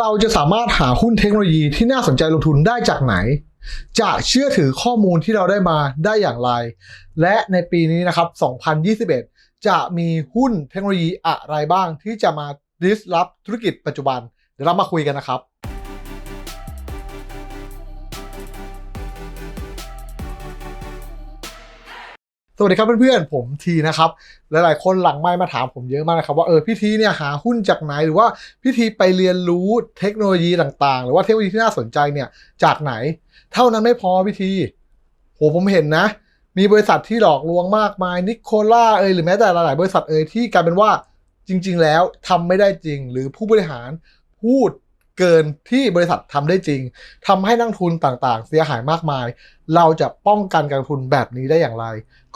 เราจะสามารถหาหุ้นเทคโนโลยีที่น่าสนใจลงทุนได้จากไหน จะเชื่อถือข้อมูลที่เราได้มาได้อย่างไร และในปีนี้นะครับ 2021 จะมีหุ้นเทคโนโลยีอะไรบ้างที่จะมา disrupt ธุรกิจปัจจุบัน เดี๋ยวเรามาคุยกันนะครับ สวัสดีครับเพื่อนๆ ผมทีนะครับ หลายๆ คนหลังไมค์มาถามผมเยอะมากนะครับว่าเออพี่ทีเนี่ยหาหุ้นจากไหนหรือว่าพี่ทีไปเรียนรู้เทคโนโลยีต่างๆ หรือว่าเทคโนโลยีที่น่าสนใจเนี่ยจากไหน เท่านั้นไม่พอพี่ทีโหผมเห็นนะ มีบริษัทที่หลอกลวงมากมายนิโคล่าเอยหรือแม้แต่หลายๆ บริษัทเอยที่กลายเป็นว่าจริง ๆ แล้วทำไม่ได้จริง หรือผู้บริหารพูด เกินที่บริษัททำได้จริงทำให้นักทุนต่างๆ เสียหายมากมาย เราจะป้องกันการทุนแบบนี้ได้อย่างไร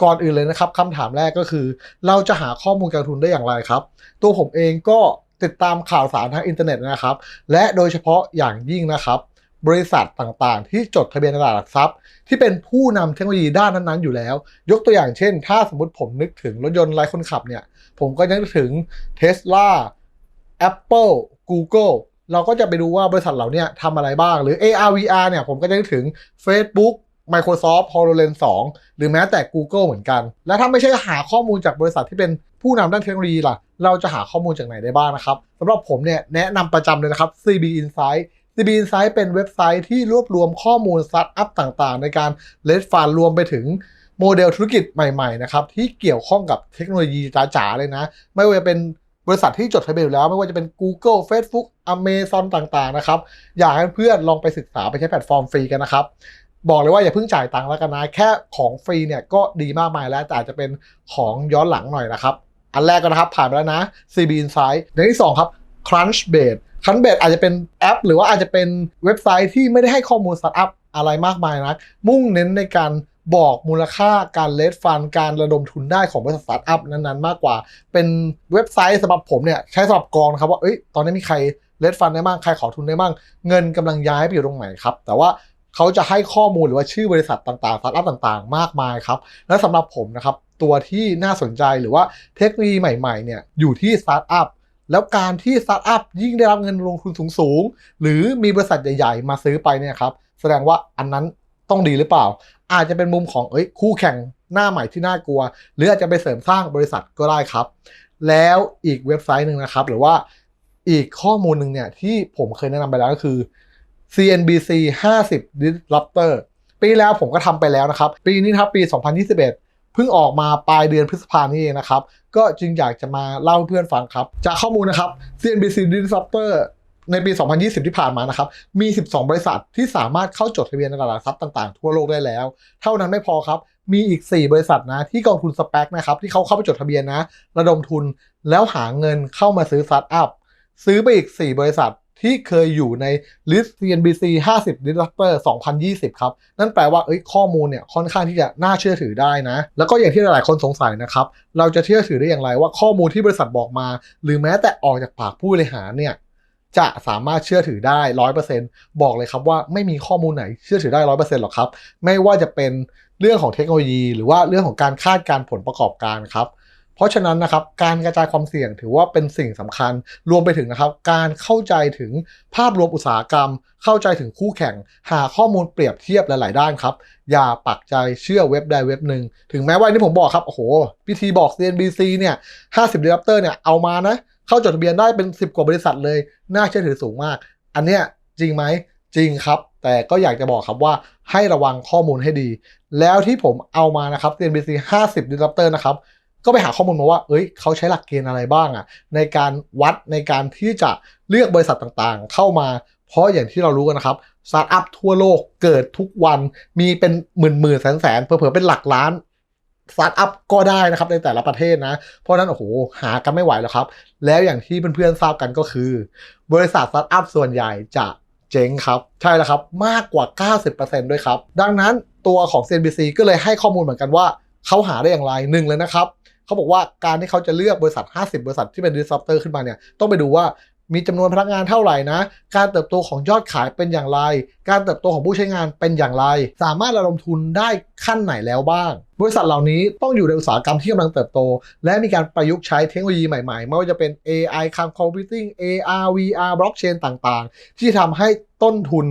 ก่อนอื่นเลยนะครับคำถามแรกก็คือ เราจะหาข้อมูลการทุนได้อย่างไรครับ ตัวผมเองก็ติดตามข่าวสารทางอินเทอร์เน็ตนะครับ และโดยเฉพาะอย่างยิ่งนะครับ บริษัทต่างๆ ที่จดทะเบียนตลาดหลักทรัพย์ ที่เป็นผู้นำเทคโนโลยีด้านนั้นๆ อยู่แล้ว ยกตัวอย่างเช่น ถ้าสมมติผมนึกถึงรถยนต์ไร้คนขับเนี่ย ผมก็นึกถึง Tesla Apple Google เราก็จะไปดูว่าบริษัทเหล่านี้ทำอะไรบ้าง หรือ ARVR เนี่ยผมก็จะนึกถึง Facebook Microsoft HoloLens 2 หรือแม้แต่ Google เหมือนกัน และถ้าไม่ใช่หาข้อมูลจากบริษัทที่เป็นผู้นำด้านเทคโนโลยีล่ะ เราจะหาข้อมูลจากไหนได้บ้างนะครับสำหรับผมเนี่ยแนะนำประจำเลยนะครับ CB Insight CB Insight เป็นเว็บไซต์ที่รวบรวมข้อมูลสตาร์ทอัพต่างๆ ในการเลดฟันรวมไปถึงโมเดลธุรกิจใหม่ๆนะครับที่เกี่ยวข้องกับเทคโนโลยีจ๋าๆเลยนะ ไม่ว่าจะเป็น บริษัทที่จดทะเบียนอยู่แล้วไม่ว่าจะเป็น Google Facebook Amazon ต่างๆนะครับอยากให้เพื่อนลองไปศึกษาไปใช้แพลตฟอร์มฟรีกันนะครับบอกเลยว่าอย่าเพิ่งจ่ายตังค์แล้วกันนะ แค่ของฟรีเนี่ยก็ดีมากมายแล้วแต่อาจจะเป็นของย้อนหลังหน่อยนะครับ อันแรกก็นะครับผ่านไปแล้วนะ CB Insight อย่างที่ 2 ครับ Crunchbase Crunchbase อาจจะเป็นแอป หรือว่าอาจจะเป็นเว็บไซต์ที่ไม่ได้ให้ข้อมูลสตาร์ทอัพอะไรมากมายนะ มุ่งเน้นในการ บอกมูลค่าการเลดฟันการระดมทุนได้ของบริษัทสตาร์ทอัพนั้นๆ มากกว่า เป็นเว็บไซต์สำหรับผมเนี่ยใช้สำหรับกองนะครับว่าเอ้ยตอนนี้มีใครเลดฟันได้บ้างใครขอทุนได้บ้างเงินกำลังย้ายไปอยู่ตรงไหนครับ แต่ว่าเขาจะให้ข้อมูลหรือว่าชื่อบริษัทต่างๆสตาร์ทอัพต่างๆ มากมายครับ และสำหรับผมนะครับตัวที่น่าสนใจหรือว่าเทคโนโลยีใหม่ๆเนี่ยอยู่ที่สตาร์ทอัพแล้วการที่สตาร์ทอัพยิ่งได้รับเงินลงทุนสูงๆหรือมีบริษัทใหญ่ ๆ มาซื้อไปเนี่ยครับแสดงว่าอันนั้น ต้องดีหรือเปล่า อาจจะเป็นมุมของเอ้ยคู่แข่งหน้าใหม่ที่น่ากลัว หรืออาจจะไปเสริมสร้างบริษัทก็ได้ครับ แล้วอีกเว็บไซต์หนึ่งนะครับ หรือว่าอีกข้อมูลหนึ่งเนี่ยที่ผมเคยแนะนำไปแล้วก็คือ CNBC 50 Disruptor ปีแล้วผมก็ทำไปแล้วนะครับ ปีนี้ครับปี 2021เพิ่งออกมาปลายเดือนพฤษภาคมนี้เองนะครับ ก็จึงอยากจะมาเล่าเพื่อนฟังครับ จากข้อมูลนะครับ CNBC Disruptor ในปี 2020 ที่ผ่านมานะครับ มี 12 บริษัทที่สามารถเข้าจดทะเบียนในตลาดหลักทรัพย์ต่างๆ ทั่วโลกได้แล้ว เท่านั้นไม่พอครับ มีอีก 4 บริษัทนะที่กองทุนสเปกนะครับที่เขาเข้าไปจดทะเบียนนะ ระดมทุนแล้วหาเงินเข้ามาซื้อสตาร์ทอัพ ซื้อไปอีก 4 บริษัทที่เคยอยู่ใน list CNBC 50 Disruptor 2020 ครับ นั่นแปลว่าเอ้ยข้อมูลเนี่ยค่อนข้างที่จะน่าเชื่อถือได้นะ แล้วก็อย่างที่หลายๆคนสงสัยนะครับ เราจะเชื่อถือได้อย่างไรว่าข้อมูลที่บริษัทบอกมา หรือแม้แต่ออกจากปากผู้บริหารเนี่ย จะสามารถเชื่อถือได้ร้อยเปอร์เซ็นบอกเลยครับว่าไม่มีข้อมูลไหนเชื่อถือได้ร้อยเปอร์เซ็นหรอกครับ ไม่ว่าจะเป็นเรื่องของเทคโนโลยี หรือว่าเรื่องของการคาดการผลประกอบการครับ เพราะฉะนั้นนะครับการกระจายความเสี่ยงถือว่าเป็นสิ่งสำคัญ รวมไปถึงนะครับ การเข้าใจถึงภาพรวมอุตสาหกรรม เข้าใจถึงคู่แข่ง หาข้อมูลเปรียบเทียบหลาย ๆ ด้านครับ อย่าปักใจเชื่อเว็บใดเว็บหนึ่ง ถึงแม้ว่าที่ผมบอกครับโอ้โหพิธีบอก CNBC เนี่ย50 disruptor เนี่ยเอามานะ เข้าจดทะเบียนได้เป็น 10 กว่าบริษัทเลย น่าเชื่อถือสูงมาก อันเนี้ยจริงไหมจริงครับ แต่ก็อยากจะบอกครับว่าให้ระวังข้อมูลให้ดี แล้วที่ผมเอามานะครับ CNBC 50 disruptor นะครับ ก็ไปหาข้อมูลมาว่า เอ้ย เขาใช้หลักเกณฑ์อะไรบ้างอะในการวัดในการที่จะเลือกบริษัทต่างๆ เข้ามา เพราะอย่างที่เรารู้กันนะครับสตาร์ทอัพทั่วโลกเกิดทุกวันมีเป็นหมื่นหมื่นแสนแสนๆเผลอๆเป็นหลักล้าน สตาร์ทอัพก็ได้นะครับในแต่ละประเทศนะ เพราะนั้นโอ้โหหากันไม่ไหวแล้วครับ แล้วอย่างที่เพื่อนๆทราบกันก็คือ บริษัทสตาร์ทอัพส่วนใหญ่จะเจ๊งครับ ใช่แล้วครับ มากกว่า 90%ด้วยครับ ดังนั้นตัวของ CNBC ก็เลยให้ข้อมูลเหมือนกันว่าเขาหาได้อย่างไรหนึ่งเลยนะครับเขาบอกว่าการที่เขาจะเลือกบริษัท 50 บริษัทที่เป็น disruptor ขึ้นมาเนี่ยต้องไปดูว่า มีจำนวนพนักงานเท่าไหร่นะ การเติบโตของยอดขายเป็นอย่างไร การเติบโตของผู้ใช้งานเป็นอย่างไร สามารถระดมทุนได้ขั้นไหนแล้วบ้าง บริษัทเหล่านี้ต้องอยู่ในอุตสาหกรรมที่กำลังเติบโต และมีการประยุกต์ใช้เทคโนโลยีใหม่ๆ ไม่ว่าจะเป็น AI Cloud Computing AR VR Blockchain ต่างๆ ที่ทำให้ต้นทุน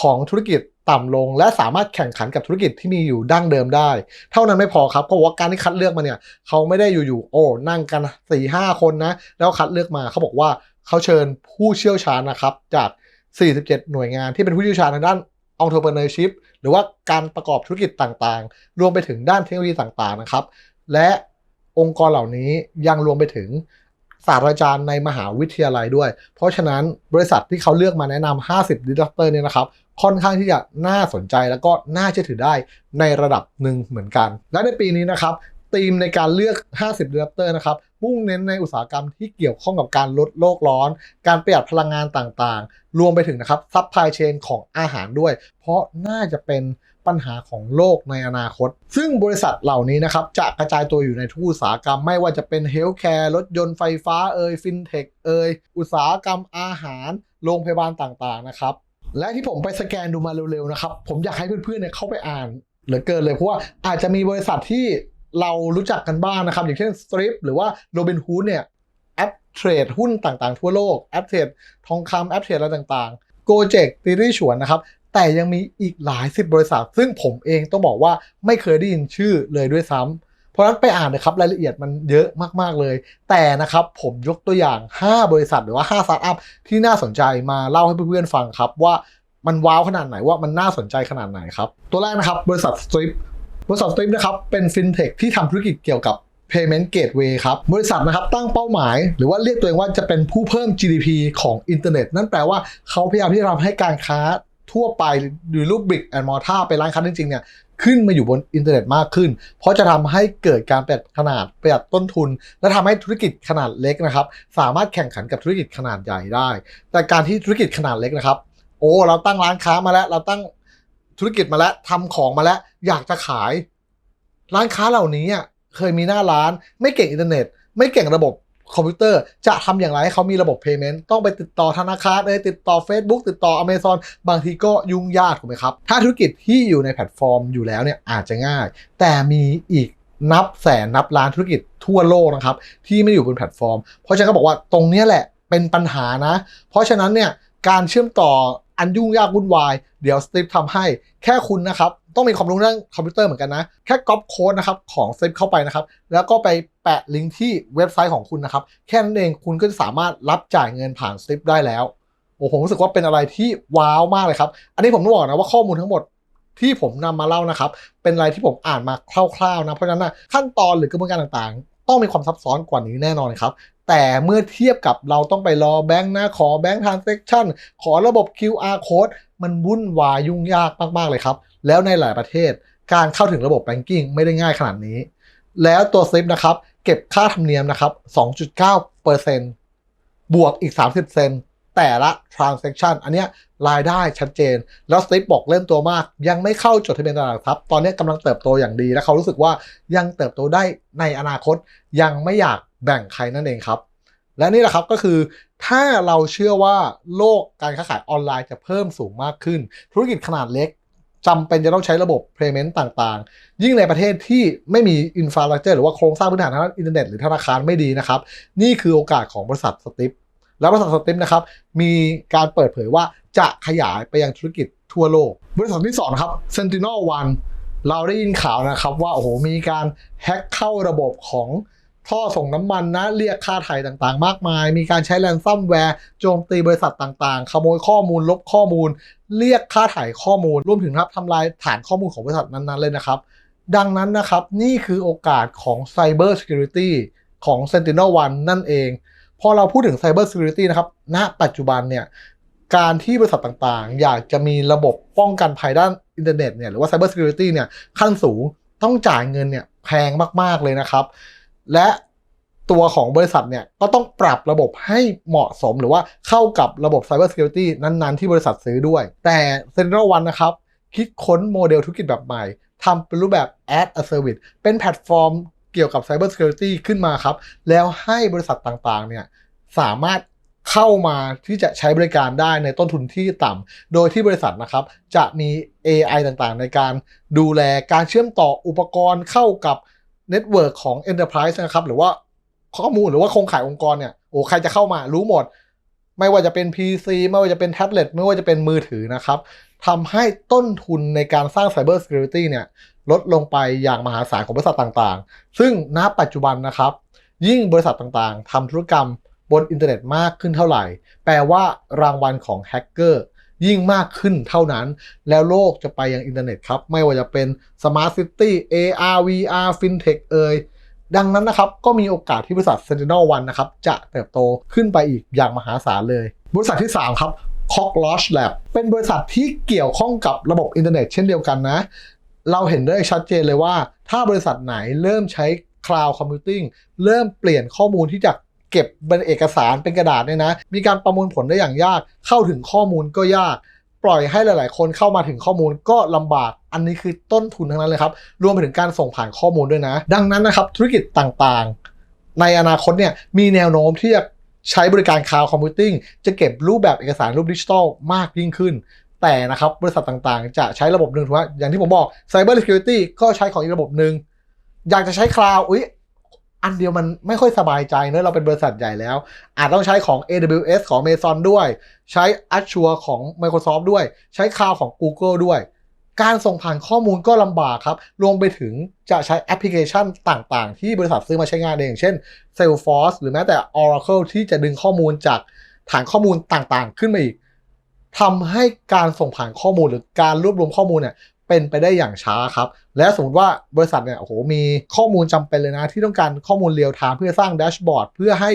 ของธุรกิจ ต่ำลง และสามารถแข่งขันกับธุรกิจที่มีอยู่ดั้งเดิมได้ เท่านั้นไม่พอครับเพราะว่าการที่คัดเลือกมาเนี่ยเขาไม่ได้อยู่ๆโอ้นั่งกัน4ี่ห้าคนนะ แล้วคัดเลือกมาเขาบอกว่าเขาเชิญผู้เชี่ยวชาญนะครับจาก 47 หน่วยงานที่เป็นผู้เชี่ยวชาญทางด้าน entrepreneurship หรือว่าการประกอบธุรกิจต่างๆ รวมไปถึงด้านเทคโนโลยีต่างๆนะครับ และองค์กรเหล่านี้ยังรวมไปถึง ศาสตราจารย์ในมหาวิทยาลัยด้วย เพราะฉะนั้นบริษัทที่เขาเลือกมาแนะนำ50ดิจิทัลเนี่ยนะครับค่อนข้างที่จะน่าสนใจแล้วก็น่าเชื่อถือได้ในระดับหนึ่งเหมือนกัน และในปีนี้นะครับ ธีมในการเลือก 50ดิจิทัลนะครับมุ่งเน้นในอุตสาหกรรมที่เกี่ยวข้องกับการลดโลกร้อน การประหยัดพลังงานต่างๆ รวมไปถึงนะครับซัพพลายเชนของอาหารด้วย เพราะน่าจะเป็นปัญหาของโลกในอนาคต ซึ่งบริษัทเหล่านี้นะครับจะกระจายตัวอยู่ในทุกอุตสาหกรรม ไม่ว่าจะเป็นเฮลท์แคร์รถยนต์ไฟฟ้าเอ่ยฟินเทคเอ่ยอุตสาหกรรมอาหาร โรงพยาบาลต่างๆนะครับและที่ผมไปสแกนดูมาเร็วๆนะครับผมอยากให้เพื่อนๆเนี่ยเข้าไปอ่านเหลือเกินเลยเพราะว่าอาจจะมีบริษัทที่ เรารู้จักกันบ้างนะครับ อย่างเช่น Strip หรือว่า Robinhood เนี่ยแอปเทรดหุ้นต่างๆ ทั่วโลกแอปเทรดทองคำแอปเทรดอะไรต่างๆ Gojek ตีรี่ฉวนนะครับ แต่ยังมีอีกหลายสิบบริษัท ซึ่งผมเองต้องบอกว่าไม่เคยได้ยินชื่อเลยด้วยซ้ำเพราะนั้นไปอ่านนะครับรายละเอียดมันเยอะมากๆเลย แต่นะครับผมยกตัวอย่าง 5 บริษัทหรือว่า5สตาร์ทอัพที่น่าสนใจมาเล่าให้เพื่อนๆฟังครับว่ามันว้าวขนาดไหนว่ามันน่าสนใจขนาดไหนครับ ตัวแรกนะครับบริษัท Strip บริษัท Strip นะครับเป็นฟินเทคที่ทำธุรกิจเกี่ยวกับ Payment Gateway ครับ บริษัทนะครับตั้งเป้าหมาย หรือว่าเรียกตัวเองว่าจะเป็นผู้เพิ่ม GDP ของอินเทอร์เน็ต นั่นแปลว่าเขาพยายามที่จะทำให้การค้าทั่วไปหรือรูปบิกแอนด์มอร์ท่าไปร้านค้าจริงๆเนี่ยขึ้นมาอยู่บนอินเทอร์เน็ตมากขึ้น เพราะจะทำให้เกิดการประหยัดขนาดประหยัดต้นทุน และทำให้ธุรกิจขนาดเล็กนะครับ สามารถแข่งขันกับธุรกิจขนาดใหญ่ได้ แต่การที่ธุรกิจขนาดเล็กนะครับ โอ้ เราตั้งร้านค้ามาแล้ว เราตั้ง ธุรกิจมาแล้วทำของมาแล้ว อยากจะขาย ร้านค้าเหล่านี้เคยมีหน้าร้าน ไม่เก่งอินเทอร์เน็ต ไม่เก่งระบบคอมพิวเตอร์จะทำอย่างไรให้เขามีระบบ payment ต้องไปติดต่อธนาคารเลยติดต่อ Facebook ติดต่อ Amazon บางทีก็ยุ่งยากถูกไหมครับ ถ้าธุรกิจที่อยู่ในแพลตฟอร์มอยู่แล้วเนี่ยอาจจะง่าย แต่มีอีกนับแสนนับล้านธุรกิจทั่วโลกนะครับ ที่ไม่อยู่บนแพลตฟอร์ม เพราะฉะนั้นก็บอกว่าตรงนี้แหละเป็นปัญหานะ เพราะฉะนั้นเนี่ย การเชื่อมต่ออันยุ่งยากวุ่นวาย เดี๋ยวสตีฟทำให้แค่คุณนะครับ ต้องมีความรู้เรื่องคอมพิวเตอร์เหมือนกันนะ แค่ก๊อปโค้ดนะครับของสตีฟเข้าไปนะครับ แล้วก็ไปแปะลิงก์ที่เว็บไซต์ของคุณนะครับ แค่นั้นเองคุณก็จะสามารถรับจ่ายเงินผ่านสตีฟได้แล้วโอ้ผมรู้สึกว่าเป็นอะไรที่ว้าวมากเลยครับ อันนี้ผมต้องบอกนะว่าข้อมูลทั้งหมดที่ผมนำมาเล่านะครับ เป็นอะไรที่ผมอ่านมาคร่าวๆนะ เพราะฉะนั้นนะขั้นตอนหรือกระบวนการต่างๆ ต้องมีความซับซ้อนกว่านี้แน่นอนครับ แต่เมื่อเทียบกับเราต้องไปรอแบงค์นะ ขอแบงค์ทรานเซ็คชั่นขอระบบ QR code มันวุ่นวายยุ่งยากมาก ๆ เลยครับ แล้วในหลายประเทศการเข้าถึงระบบแบงกิ้งไม่ได้ง่ายขนาดนี้ แล้วตัวซิปนะครับ เก็บค่าธรรมเนียมนะครับ 2.9%บวกอีก 30 เซนแต่ละ transaction อันเนี้ยรายได้ชัดเจน แล้วสติปบอกเล่นตัวมาก ยังไม่เข้าจดทะเบียนตลาดหลักทรัพย์ตอนนี้กำลังเติบโตอย่างดี และเขารู้สึกว่ายังเติบโตได้ในอนาคตยังไม่อยาก แบ่งใครนั่นเองครับ และนี่แหละครับก็คือถ้าเราเชื่อว่าโลกการค้าขายออนไลน์จะเพิ่มสูงมากขึ้น ธุรกิจขนาดเล็กจำเป็นจะต้องใช้ระบบ payment ต่างๆ ยิ่งในประเทศที่ไม่มีอินฟราสตรักเจอร์หรือว่าโครงสร้างพื้นฐานทางอินเทอร์เน็ตหรือธนาคารไม่ดีนะครับ นี่คือโอกาสของบริษัทสติปแล้วบริษัทสติปนะครับ มีการเปิดเผยว่าจะขยายไปยังธุรกิจทั่วโลก บริษัทที่2นะครับ Sentinel One เราได้ยินข่าวนะครับว่าโอ้โหมีการแฮ็กเข้าระบบของ ท่อส่งน้ำมันนะ เรียกค่าไถ่ต่างๆ มากมาย มีการใช้แรนซัมแวร์โจมตีบริษัทต่างๆ ขโมยข้อมูลลบข้อมูล เรียกค่าถ่ายข้อมูลรวมถึงครับทำลายฐานข้อมูลของบริษัทนั้นๆเลยนะครับ ดังนั้นนะครับนี่คือโอกาสของ Cyber Security ของ Sentinel One นั่นเอง พอเราพูดถึง Cyber Security นะครับณปัจจุบันเนี่ยการที่บริษัทต่างๆ อยากจะมีระบบป้องกันภัยด้านอินเทอร์เน็ตเนี่ยหรือว่า Cyber Security เนี่ยขั้นสูงต้องจ่ายเงินเนี่ยแพงมากๆเลยนะครับ และตัวของบริษัทเนี่ยก็ต้องปรับระบบให้เหมาะสมหรือว่าเข้ากับระบบ Cyber Security นั้นๆ ที่บริษัทซื้อด้วย แต่ Sentinel One นะครับ คิดค้นโมเดลธุรกิจแบบใหม่ทำเป็นรูปแบบ as a service เป็นแพลตฟอร์มเกี่ยวกับ Cyber Security ขึ้นมาครับ แล้วให้บริษัทต่างๆ เนี่ยสามารถเข้ามาที่จะใช้บริการได้ในต้นทุนที่ต่ำ โดยที่บริษัทนะครับจะมี AI ต่างๆ ในการดูแลการเชื่อมต่ออุปกรณ์เข้ากับ เน็ตเวิร์กของ Enterprise นะครับหรือว่าข้อมูลหรือว่าโครงข่ายองค์กรเนี่ยโอ้ใครจะเข้ามารู้หมด ไม่ว่าจะเป็น PC ไม่ว่าจะเป็นแท็บเล็ตไม่ว่าจะเป็นมือถือนะครับทำให้ต้นทุนในการสร้าง Cyber Security เนี่ยลดลงไปอย่างมหาศาลของบริษัทต่างๆ ซึ่งณปัจจุบันนะครับ ยิ่งบริษัทต่างๆทำธุรกรรมบนอินเทอร์เน็ตมากขึ้นเท่าไหร่ แปลว่ารางวัลของแฮกเกอร์ ยิ่งมากขึ้นเท่านั้น แล้วโลกจะไปยังอินเทอร์เน็ตครับ ไม่ว่าจะเป็น Smart City AR VR FinTech เอ่ยดังนั้นนะครับ ก็มีโอกาสที่บริษัท Sentinel One นะครับ จะเติบโตขึ้นไปอีกอย่างมหาศาลเลย บริษัทที่ 3 ครับ Cockroach Lab เป็นบริษัทที่เกี่ยวข้องกับระบบอินเทอร์เน็ตเช่นเดียวกันนะ เราเห็นได้ชัดเจนเลยว่า ถ้าบริษัทไหนเริ่มใช้ Cloud Computing เริ่มเปลี่ยนข้อมูลที่จาก เก็บเป็นเอกสารเป็นกระดาษเนี่ยนะ มีการประมวลผลได้อย่างยาก เข้าถึงข้อมูลก็ยาก ปล่อยให้หลาย ๆ คนเข้ามาถึงข้อมูลก็ลำบาก อันนี้คือต้นทุนทั้งนั้นเลยครับ รวมไปถึงการส่งผ่านข้อมูลด้วยนะ ดังนั้นนะครับธุรกิจต่างๆ ในอนาคตเนี่ยมีแนวโน้มที่จะใช้บริการ Cloud Computing จะเก็บรูปแบบเอกสารรูปดิจิทัลมากยิ่งขึ้น แต่นะครับบริษัทต่างๆ จะใช้ระบบหนึ่งถูกไหมอย่างที่ผมบอก Cyber Security ก็ใช้ของอีกระบบหนึ่งอยากจะใช้ Cloud อุ๊ย อันเดียวมันไม่ค่อยสบายใจเนอะเราเป็นบริษัทใหญ่แล้ว อาจต้องใช้ของ AWS ของ Amazon ด้วย ใช้ Azure ของ Microsoft ด้วย ใช้ Cloud ของ Google ด้วย การส่งผ่านข้อมูลก็ลำบากครับ รวมไปถึงจะใช้แอปพลิเคชันต่างๆ ที่บริษัทซื้อมาใช้งานเองอย่างเช่น Salesforce หรือแม้แต่ Oracle ที่จะดึงข้อมูลจากฐานข้อมูลต่างๆ ขึ้นมาอีกทำให้การส่งผ่านข้อมูลหรือการรวบรวมข้อมูลเนี่ย เป็นไปได้อย่างช้าครับ และสมมติว่าบริษัทเนี่ยโอ้โหมีข้อมูลจำเป็นเลยนะ ที่ต้องการข้อมูลเรียลไทม์เพื่อสร้างแดชบอร์ดเพื่อให้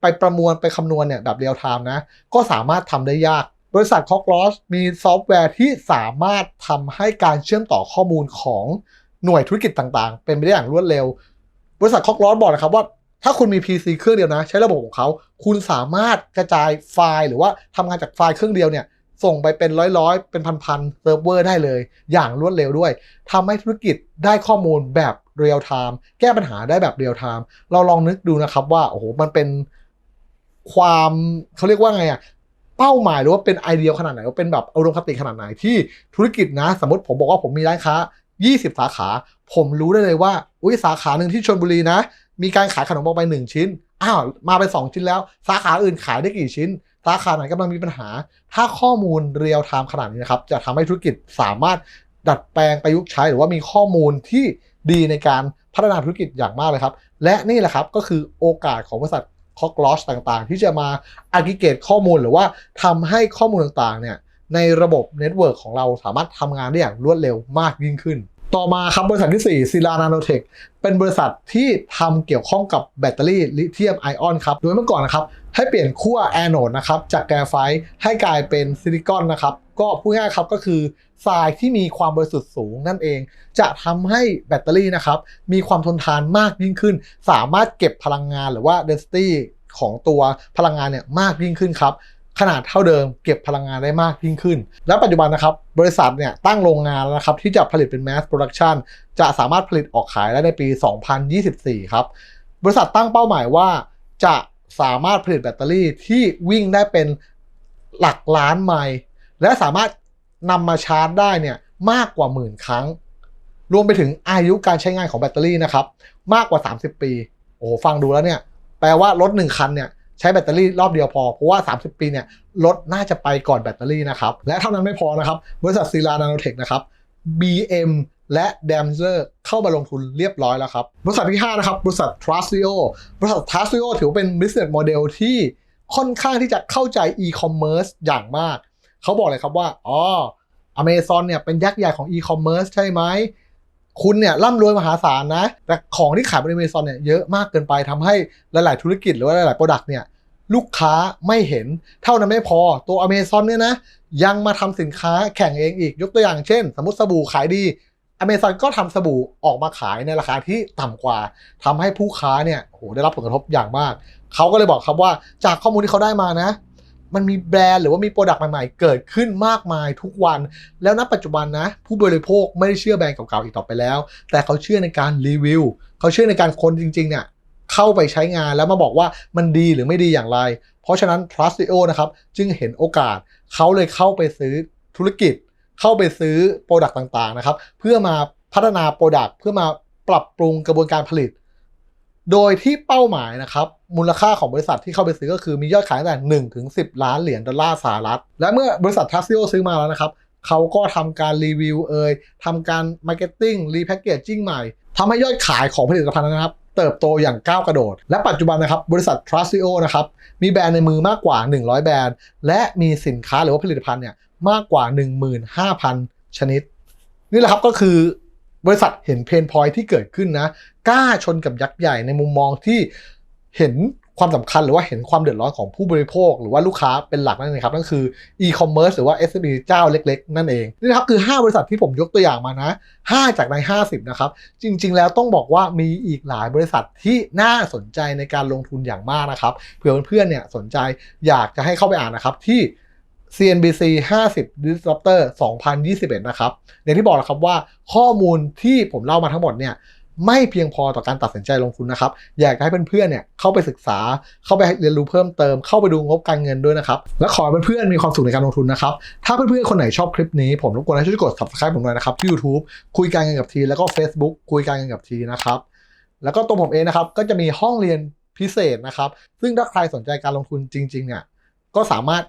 ไปประมวลไปคำนวณเนี่ยแบบเรียลไทม์นะ ก็สามารถทำได้ยาก บริษัท c o c k r o s มีซอฟต์แวร์ที่สามารถทำให้การเชื่อมต่อข้อมูลของหน่วยธุรกิจต่างๆ เป็นไปได้อย่างรวดเร็ว บริษัท c o c k r o s บอกนะครับว่าถ้าคุณมี PC เครื่องเดียวนะ ใช้ระบบของเขา คุณสามารถกระจายไฟล์ หรือว่าทำงานจากไฟล์เครื่องเดียวเนี่ย ส่งไปเป็นร้อยๆ เป็นพันๆเซิร์ฟเวอร์ได้เลย อย่างรวดเร็วด้วยทำให้ธุรกิจได้ข้อมูลแบบเรียลไทม์แก้ปัญหาได้แบบเรียลไทม์เราลองนึกดูนะครับว่าโอ้โหมันเป็นความเขาเรียกว่าไงอะเป้าหมายหรือว่าเป็นไอเดียขนาดไหนว่าเป็นแบบอารมณ์คติขนาดไหนที่ธุรกิจนะ สมมติผมบอกว่าผมมีร้านค้า 20 สาขา ผมรู้ได้เลยว่า อุ้ยสาขาหนึ่งที่ชลบุรีนะ มีการขายขนมออกไปหนึ่งชิ้น อ้าว มาไป 2 ชิ้นแล้ว สาขาอื่นขายได้กี่ชิ้น สาขาไหนกำลังมีปัญหา ถ้าข้อมูลเรียลไทม์ขนาดนี้นะครับ จะทำให้ธุรกิจสามารถดัดแปลงประยุกต์ใช้ หรือว่ามีข้อมูลที่ดีในการพัฒนาธุรกิจอย่างมากเลยครับ และนี่แหละครับก็คือโอกาสของบริษัทคอกลอสต่างๆ ที่จะมาอากิเกตข้อมูลหรือว่าทำให้ข้อมูลต่างๆเนี่ยในระบบเน็ตเวิร์กของเราสามารถทำงานได้อย่างรวดเร็วมากยิ่งขึ้น ต่อมาครับบริษัทที่4 s i l a Nanotech เป็นบริษัทที่ทำเกี่ยวข้องกับแบตเตอรี่ลิเธียมไอออนครับ โดยเมื่อก่อนนะครับ ให้เปลี่ยนขั้วแอนโดนะครับ จากแกรไฟต์ให้กลายเป็นซิลิคอนนะครับ ก็พูดง่ายครับก็คือทรายที่มีความบริสุทธิ์สูงนั่นเอง จะทำให้แบตเตอรี่นะครับ มีความทนทานมากยิ่งขึ้น สามารถเก็บพลังงานหรือว่า density ของตัวพลังงานเนี่ยมากยิ่งขึ้นครับ ขนาดเท่าเดิม เก็บพลังงานได้มากยิ่งขึ้น และปัจจุบันนะครับ บริษัทเนี่ยตั้งโรงงานแล้วนะครับ ที่จะผลิตเป็น mass production จะสามารถผลิตออกขายได้ในปี 2024 ครับ บริษัทตั้งเป้าหมายว่าจะสามารถผลิตแบตเตอรี่ที่วิ่งได้เป็นหลักล้านไมล์และสามารถนำมาชาร์จได้เนี่ยมากกว่าหมื่นครั้ง รวมไปถึงอายุการใช้งานของแบตเตอรี่นะครับ มากกว่า 30 ปี โอ้ฟังดูแล้วเนี่ย แปลว่ารถหนึ่งคันเนี่ย ใช้แบตเตอรี่รอบเดียวพอ เพราะว่า 30 ปีเนี่ยรถน่าจะไปก่อนแบตเตอรี่นะครับ และเท่านั้นไม่พอนะครับ บริษัทซีลานาโนเทคนะครับ BM และ d a m s e r เข้ามาลงทุนเรียบร้อยแล้วครับ บริษัทที่ 5 นะครับ บริษัท Trustio บริษัท Trustio ถือว่าเป็น business model ที่ค่อนข้างที่จะเข้าใจ e-commerce อย่างมาก เขาบอกเลยครับว่า อ๋อ Amazon เนี่ยเป็นยักษ์ใหญ่ของ e-commerce ใช่ไหม คุณเนี่ยร่ำรวยมหาศาลนะ แต่ของที่ขายบน Amazon เนี่ยเยอะมากเกินไปทำให้หลาย ๆ ธุรกิจหรือว่าหลาย ๆ โปรดักต์เนี่ยลูกค้าไม่เห็นเท่านั้นไม่พอตัว Amazon เนี่ยนะยังมาทำสินค้าแข่งเองอีกยกตัวอย่างเช่น สมมติสบู่ขายดี Amazon ก็ทำสบู่ออกมาขายในราคาที่ต่ำกว่าทำให้ผู้ค้าเนี่ยโหได้รับผลกระทบอย่างมาก เขาก็เลยบอกครับว่าจากข้อมูลที่เขาได้มานะ มันมีแบรนด์หรือว่ามีโปรดักต์ใหม่ๆ เกิดขึ้นมากมายทุกวัน แล้วณปัจจุบันนะ ผู้บริโภคไม่ได้เชื่อแบรนด์เก่าๆอีกต่อไปแล้ว แต่เขาเชื่อในการรีวิวเขาเชื่อในการคนจริงๆเนี่ยเข้าไปใช้งานแล้วมาบอกว่ามันดีหรือไม่ดีอย่างไร เพราะฉะนั้น Trustio นะครับจึงเห็นโอกาสเขาเลยเข้าไปซื้อธุรกิจ เข้าไปซื้อโปรดักต์ต่างๆนะครับเพื่อมาพัฒนาโปรดักต์เพื่อมาปรับปรุงกระบวนการผลิต โดยที่เป้าหมายนะครับ มูลค่าของบริษัทที่เข้าไปซื้อก็คือมียอดขายตั้งแต่1ถึง10 ล้านเหรียญดอลลาร์สหรัฐ และเมื่อบริษัททัสซิโอซื้อมาแล้วนะครับเขาก็ทำการรีวิวเอ่ยทำการมาร์เก็ตติ้งรีแพคเกจจิ้งใหม่ทำให้ยอดขายของผลิตภัณฑ์นะครับ เติบโตอย่างก้าวกระโดด และปัจจุบันนะครับบริษัท t r u s t i o นะครับมีแบรนด์ในมือมากกว่า 100 แบรนด์ และมีสินค้าหรือว่าผลิตภัณฑ์เนี่ยมากกว่า 15,000 ชนิด นี่แหละครับก็คือบริษัทเห็นเพนพอยที่เกิดขึ้นนะกล้าชนกับยักษ์ใหญ่ในมุมมองที่เห็นความสำคัญหรือว่าเห็นความเดือดร้อนของผู้บริโภค หรือว่าลูกค้าเป็นหลักนั่นเองครับนั่นคือ e-commerce หรือว่า SME เจ้าเล็ก ๆ นั่นเองนี่นะครับคือ 5 บริษัทที่ผมยกตัวอย่างมานะ 5 จากใน 50 นะครับ จริง ๆ แล้วต้องบอกว่ามีอีกหลายบริษัทที่น่าสนใจในการลงทุนอย่างมากนะครับเผื่อเพื่อนๆเนี่ยสนใจอยากจะให้เข้าไปอ่านนะครับที่ CNBC 50 Disruptor 2021 นะครับอย่างที่บอกแล้วครับว่าข้อมูลที่ผมเล่ามาทั้งหมดเนี่ย ไม่เพียงพอต่อการตัดสินใจลงทุนนะครับ อยากให้เพื่อนๆเนี่ยเข้าไปศึกษา เข้าไปเรียนรู้เพิ่มเติม เข้าไปดูงบการเงินด้วยนะครับ และขอให้เพื่อนๆมีความสุขในการลงทุนนะครับ ถ้าเพื่อนๆคนไหนชอบคลิปนี้ ผมรบกวนให้ช่วยกด subscribe ผมหน่อยนะครับที่ YouTube คุยการเงินกับที แล้วก็ Facebook คุยการเงินกับทีนะครับ แล้วก็ตัวผมเองนะครับก็จะมีห้องเรียนพิเศษนะครับ ซึ่งถ้าใครสนใจการลงทุนจริงๆเนี่ยก็สามารถ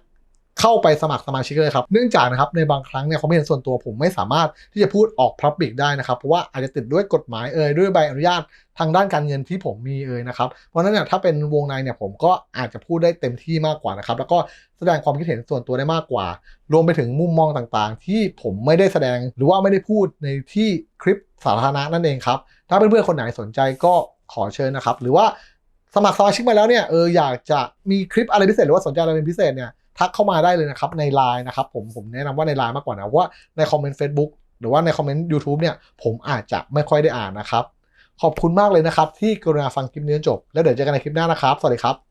เข้าไปสมัครสมาชิกเลยครับ เนื่องจากนะครับในบางครั้งเนี่ยความเห็นส่วนตัวผมไม่สามารถที่จะพูดออกพับบิกได้นะครับ เพราะว่าอาจจะติดด้วยกฎหมายเอ่ยด้วยใบอนุญาตทางด้านการเงินที่ผมมีเอ่ยนะครับ เพราะฉะนั้นเนี่ยถ้าเป็นวงในเนี่ยผมก็อาจจะพูดได้เต็มที่มากกว่านะครับ แล้วก็แสดงความคิดเห็นส่วนตัวได้มากกว่า รวมไปถึงมุมมองต่างๆ ที่ผมไม่ได้แสดงหรือว่าไม่ได้พูดในที่คลิปสาธารณะนั่นเองครับ ถ้าเพื่อนๆคนไหนสนใจก็ขอเชิญนะครับ หรือว่าสมัครสมาชิกมาแล้วเนี่ยเอออยากจะมีคลิปอะไรพิเศษหรือว่าสนใจอะไรเป็นพิเศษเนี่ย ทักเข้ามาได้เลยนะครับใน Line นะครับผมผมแนะนำว่าใน Line มากกว่านะเพราะว่าในคอมเมนต์ Facebook หรือว่าในคอมเมนต์ YouTube เนี่ยผมอาจจะไม่ค่อยได้อ่านนะครับ ขอบคุณมากเลยนะครับที่กรุณาฟังคลิปนี้จนจบแล้วเดี๋ยวเจอกันในคลิปหน้านะครับ สวัสดีครับ